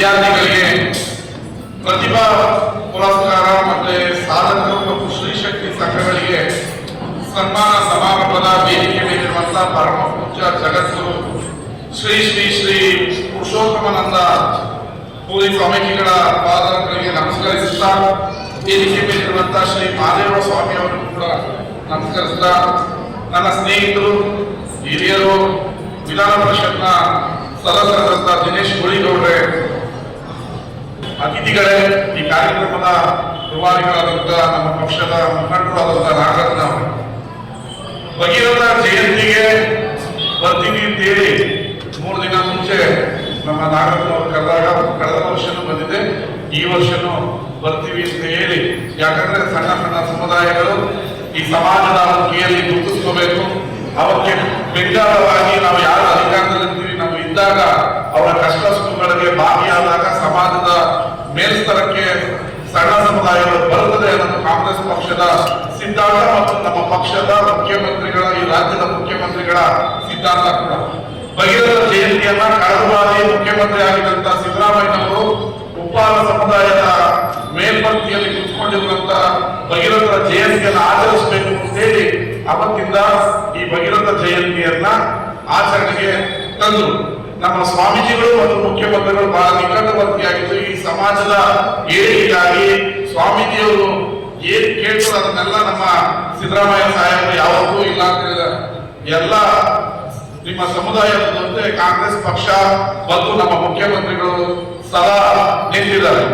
ವಿದ್ಯಾರ್ಥಿಗಳಿಗೆ ಪ್ರತಿಭಾ ಪುರಸ್ಕಾರ ಮತ್ತೆ ಸಾಧಕರು ಮತ್ತು ಸ್ತ್ರೀ ಶಕ್ತಿ ಸಂಘಗಳಿಗೆ ಸನ್ಮಾನ ಸಮಾರಂಭದ ವೇದಿಕೆ ಮೇಲಿರುವಂತಹ ಪರಮ ಪೂಜ್ಯ ಜಗದ್ಗುರು ಶ್ರೀ ಶ್ರೀ ಶ್ರೀ ಪುರುಷೋತ್ತಮನಂದ ಪೂರಿ ಸ್ವಾಮೀಜಿಗಳ ಪಾದಗಳಿಗೆ ನಮಸ್ಕರಿಸುತ್ತಾ ವೇದಿಕೆ ಮೇಲಿರುವಂತಹ ಶ್ರೀ ಮಹಾದೇವ ಸ್ವಾಮಿ ಅವರಿಗೂ ಕೂಡ ನಮಸ್ಕರಿಸುತ್ತಾ ನನ್ನ ಸ್ನೇಹಿತರು, ಹಿರಿಯರು, ವಿಧಾನ ಪರಿಷತ್ನ ಸದಸ್ಯರಾದಂತಹ ದಿನೇಶ್ ಗುಳಿಗೌಡ್ರೆ ಅತಿಥಿಗಳೇ, ಈ ಕಾರ್ಯಕ್ರಮದ ರೂವಾರಿಗಳಾದಂತಹ ನಮ್ಮ ಪಕ್ಷದ ಮುಖಂಡರಾದಂತಹ ನಾಗರತ್ನ ಭಗೀರಥ ಜಯಂತಿಗೆ ಬರ್ತೀನಿ ಅಂತೇಳಿ ಮೂರು ದಿನ ಮುಂಚೆ ನಮ್ಮ ನಾಗರತ್ನ ಕರೆದಾಗ, ಕಳೆದ ವರ್ಷನೂ ಬಂದಿದೆ. ಈ ವರ್ಷನೂ ಬರ್ತೀವಿ ಅಂತ ಹೇಳಿ. ಯಾಕಂದ್ರೆ ಸಣ್ಣ ಸಣ್ಣ ಸಮುದಾಯಗಳು ಈ ಸಮಾಜದ ಕೈಯಲ್ಲಿ ಗುರುತಿಸ್ಕೋಬೇಕು. ಅವಕ್ಕೆ ಬೆಂಗಾಲವಾಗಿ ನಾವು ಯಾರು ಅಧಿಕಾರದಲ್ಲಿರ್ತೀವಿ, ನಾವು ಇದ್ದಾಗ ಅವರ ಕಷ್ಟ ಸುಖಗಳಿಗೆ ಭಾಗಿಯಾದಾಗ ಸಮಾಜದ ಮೇಲ್ಸ್ತರಕ್ಕೆ ಸಣ್ಣ ಸಮುದಾಯಗಳು ಬರುತ್ತದೆ ಅನ್ನೋದು ಕಾಂಗ್ರೆಸ್ ಪಕ್ಷದ ಸಿದ್ಧಾಂತ ಮತ್ತು ನಮ್ಮ ಪಕ್ಷದ ಮುಖ್ಯಮಂತ್ರಿಗಳ, ಈ ರಾಜ್ಯದ ಮುಖ್ಯಮಂತ್ರಿಗಳ ಸಿದ್ಧಾಂತ ಕೂಡ. ಬಹಿರಂಗ ಜಯಂತಿಯನ್ನ ಕಳೆದ ಬಾರಿ ಮುಖ್ಯಮಂತ್ರಿ ಆಗಿದ್ದಂತ ಸಿದ್ದರಾಮಯ್ಯನವರು ಉಪ್ಪಾರ ಸಮುದಾಯದ ಮೇಲ್ಪಂಕ್ತಿಯಲ್ಲಿ ಕುತ್ಕೊಂಡಿರುವಂತ ಬಹಿರಂಗ ಜಯಂತಿಯನ್ನು ಆಚರಿಸಬೇಕು ಅಂತೇಳಿ ಅವತ್ತಿಂದ ಈ ಭಗೀರಥ ಜಯಂತಿಯನ್ನ ಆಚರಣೆಗೆ ತಂದರು. ನಮ್ಮ ಸ್ವಾಮೀಜಿಗಳು ಮತ್ತು ಮುಖ್ಯಮಂತ್ರಿಗಳು ಬಹಳ ನಿಕಟವರ್ತಿಯಾಗಿದ್ದು, ಈ ಸಮಾಜದ ಏಳಿಗೆಗಾಗಿ ಸ್ವಾಮೀಜಿಯವರು ಏನ್ ಕೇಳ್ತಾರೆ ಅದನ್ನೆಲ್ಲ ನಮ್ಮ ಸಿದ್ದರಾಮಯ್ಯ ಸಾಹೇಬರು ಯಾವತ್ತೂ ಇಲ್ಲ ಅಂತ. ಎಲ್ಲ ನಿಮ್ಮ ಸಮುದಾಯದ ಜೊತೆ ಕಾಂಗ್ರೆಸ್ ಪಕ್ಷ ಮತ್ತು ನಮ್ಮ ಮುಖ್ಯಮಂತ್ರಿಗಳು ಸದಾ ನಿಂತಿದ್ದಾರೆ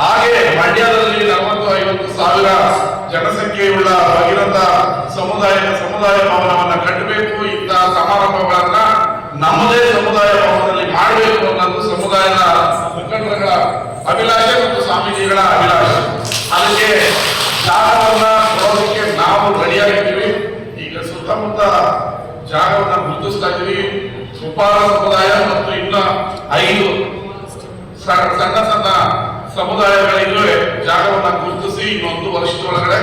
ಹಾಗೆ ಮಂಡ್ಯದಲ್ಲಿ ನಲವತ್ತು ಐವತ್ತು ಸಾವಿರ ಜನಸಂಖ್ಯೆಯುಳ್ಳ ಭಗೀರಥ ಸಮುದಾಯದ ಸಮುದಾಯ ಭವನವನ್ನ ಕಟ್ಟಬೇಕು ಇಂತಹ ಸಮಾರಂಭಗಳನ್ನ ನಮ್ಮದೇ ಸಮುದಾಯ ಭವನದಲ್ಲಿ ಮಾಡಬೇಕು ಅನ್ನೋದು ಸಮುದಾಯದ ಮುಖಂಡರ ಅಭಿಲಾಷೆ ಮತ್ತು ಸ್ವಾಮೀಜಿಗಳ ಅಭಿಲಾಷೆ. ಅದಕ್ಕೆ ಜಾಗವನ್ನ ಕೊಡೋದಕ್ಕೆ ನಾವು ರೆಡಿಯಾಗಿದ್ದೀವಿ. ಈಗ ಸುತ್ತಮುತ್ತ ಜಾಗವನ್ನ ಗುರುತಿಸ್ತಾ ಇದ್ದೀವಿ. ಉಪಾರ ಸಮುದಾಯ ಮತ್ತು ಇನ್ನ ಐದು ಸಣ್ಣ ಸಣ್ಣ ಸಮುದಾಯಗಳಿಗೂ ಜಾಗವನ್ನ ಗುರುತಿಸಿ ಇನ್ನೊಂದು ವರ್ಷದೊಳಗಡೆ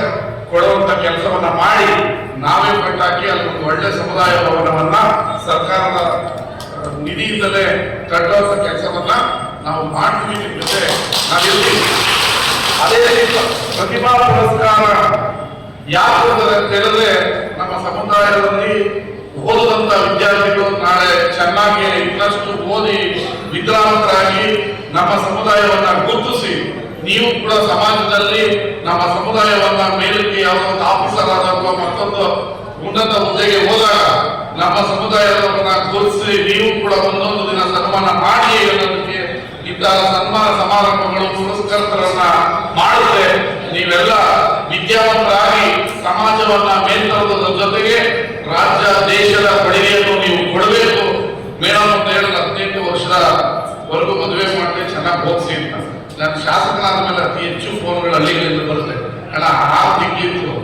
ಕೊಡುವಂತ ಕೆಲಸವನ್ನ ಮಾಡಿ ನಾವೇ ಕಟ್ಟಾಕಿ ಅಲ್ಲಿ ಒಂದು ಒಳ್ಳೆ ಸಮುದಾಯ ಭವನವನ್ನ ಸರ್ಕಾರದ ನಿಧಿಯಿಂದಲೇ ಕಟ್ಟುವಂತ ಕೆಲಸವನ್ನ ನಾವು ಮಾಡ್ತೀವಿ ಜೊತೆ ನಾವಿರ್ತೀವಿ. ಅದೇ ರೀತಿ ಪ್ರತಿಭಾ ಪುರಸ್ಕಾರ ಯಾಕೆ ತೆರೆದ್ರೆ ನಮ್ಮ ಸಮುದಾಯದಲ್ಲಿ ಓದುವಂತ ವಿದ್ಯಾರ್ಥಿಗಳು ನಾಳೆ ಚೆನ್ನಾಗಿ ಇನ್ನಷ್ಟು ಓದಿ ವಿದ್ರಾಂತರಾಗಿ ನಮ್ಮ ಸಮುದಾಯವನ್ನ ಗುರುತಿಸಿ, ನೀವು ಕೂಡ ಸಮಾಜದಲ್ಲಿ ನಮ್ಮ ಸಮುದಾಯವನ್ನ ಮೇಲಕ್ಕೆ ಯಾವುದೊಂದು ಆಫೀಸರ್ ಅಥವಾ ಮತ್ತೊಂದು ಉನ್ನತ ಹುದ್ದೆಗೆ ಹೋದಾಗ ನಮ್ಮ ಸಮುದಾಯದವರನ್ನ ಗುರುತಿಸಿ, ನೀವು ಕೂಡ ಒಂದೊಂದು ದಿನ ಸನ್ಮಾನ ಮಾಡಿ ಇಂತಹ ಸನ್ಮಾನ ಸಮಾರಂಭಗಳು ಪುರಸ್ಕರ್ತರನ್ನ ಮಾಡಿದ್ರೆ ನೀವೆಲ್ಲ ವಿದ್ಯಾವಂತರಾಗಿ ಸಮಾಜವನ್ನ ಮೇಲ್ತರದ ಜೊತೆಗೆ ರಾಜ್ಯ, ದೇಶದ ಕೊಡುಗೆಯನ್ನು ನೀವು ಕೊಡಬೇಕು. ಮೇಡಮ್ ಅಂತ ಹೇಳಿದ್ರೆ ಹದಿನೆಂಟು ವರ್ಷದವರೆಗೂ ಮದುವೆ ಮಾಡಿ ಚೆನ್ನಾಗಿ ಓದಿಸಿ ಅಂತ. ನಾನು ಶಾಸಕನಾದ ಮೇಲೆ ಅತಿ ಹೆಚ್ಚು ಫೋನ್ಗಳು ಹಳ್ಳಿಗಳಿಂದ ಬರುತ್ತೆ. ಅಣ್ಣ ಆ ತಿಂಗಳಿತ್ತು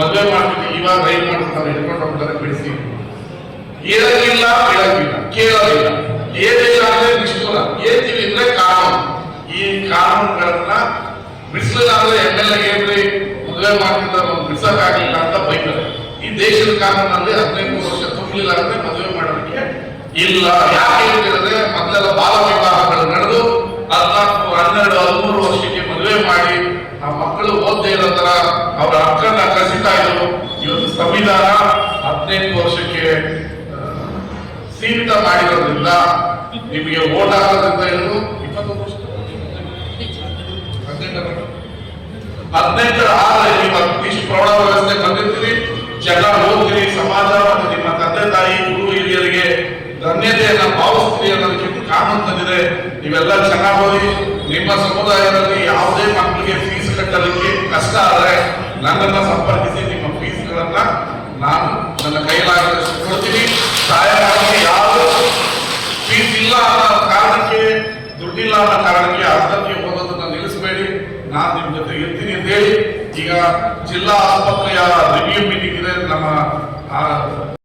ಮದುವೆ ಮಾಡ್ಬಿಟ್ಟು ಇವಾಗ ರೈಲ್ ಮಾಡ್ತಾರೆ, ಹಿಡ್ಕೊಂಡು ಹೋಗ್ತಾರೆ, ಬಿಡಿಸಿ. ಏಳಂಗಿಲ್ಲ ಕೇಳಂಗಿಲ್ಲ ಕೇಳಲಿಲ್ಲ ಏನಿಲ್ಲ ಅಂದ್ರೆ ಅಂದ್ರೆ ಎಂ ಎಲ್ ಏನ್ರಿ ಮದುವೆ ಮಾಡ್ತಿದ್ದಾರೆ ಬಿಡಿಸಕ್ಕಾಗಿಲ್ಲ ಅಂತ ಬೈತಾರೆ. ಈ ದೇಶದ ಕಾನೂನಲ್ಲಿ ಹದಿನೆಂಟು ವರ್ಷ ತುಂಬಲಿಲ್ಲ ಅಂದ್ರೆ ಮದುವೆ ಮಾಡೋದಕ್ಕೆ ಇಲ್ಲ. ಯಾಕೆ ಹೇಳಿದ್ರೆ ಮೊದಲೆಲ್ಲ ಬಾಲ ವಿವಾಹಗಳು ನಡೆದು, ಹದಿನಾಲ್ಕು, ಹನ್ನೆರಡು, ಹದಿಮೂರು ವರ್ಷಕ್ಕೆ ಮದುವೆ ಮಾಡಿ, ಆ ಮಕ್ಕಳು ಓದ್ದೇ ಇರೋ ತರ ಅವರ ಹಕ್ಕನ್ನ ಕಸಿತಾ ಇದ್ರು ಇವತ್ತು ಸಂವಿಧಾನ ಹದಿನೆಂಟು ವರ್ಷಕ್ಕೆ ಸೀಮಿತ ಮಾಡಿರೋದ್ರಿಂದ ನಿಮಗೆ ಓಟ್ ಹಾಕೋದ್ರಿಂದ ಹಿಡಿದು ಹದಿನೆಂಟರ ಆದ್ರೆ ನಿಮ್ಮ ಇಷ್ಟು ಪ್ರೌಢ ವ್ಯವಸ್ಥೆ ಬಂದಿರ್ತೀರಿ ಜಗ ಓದ್ತೀರಿ ಸಮಾಜ ಮತ್ತು ನಿಮ್ಮ ತಂದೆ ತಾಯಿ, ಗುರು, ಹಿರಿಯರಿಗೆ ಧನ್ಯತೆಯನ್ನ ಭಾವಿಸ್ತೀರಿ ಅನ್ನೋದಕ್ಕಿಂತ ಕಾನೂನು ತಂದಿದೆ ನೀವೆಲ್ಲ ಚೆನ್ನಾಗಿ ಓದಿ ನಿಮ್ಮ ಸಮುದಾಯದಲ್ಲಿ ಯಾವುದೇ ಮಕ್ಕಳಿಗೆ ಫೀಸ್ ಕಟ್ಟಲಿಕ್ಕೆ ಕಷ್ಟ ಆದರೆ ನನ್ನನ್ನು ಸಂಪರ್ಕಿಸಿ, ನಿಮ್ಮ ಫೀಸ್ಗಳನ್ನ ನಾನು ನನ್ನ ಕೈಲಾಗದಷ್ಟು ಕೊಡ್ತೀನಿ. ಮಾಡಿ ಯಾರು ಫೀಸ್ ಇಲ್ಲ ಅನ್ನೋ ಕಾರಣಕ್ಕೆ, ದುಡ್ಡಿಲ್ಲ ಅನ್ನೋ ಕಾರಣಕ್ಕೆ ಅರ್ಧಕ್ಕೆ ಓದೋದನ್ನ ನಿಲ್ಲಿಸಬೇಡಿ. ನಾನು ನಿಮ್ಮ ಜೊತೆ ಇರ್ತೀನಿ. ಈಗ ಜಿಲ್ಲಾ ಆಸ್ಪತ್ರೆಯ ರಿವ್ಯೂ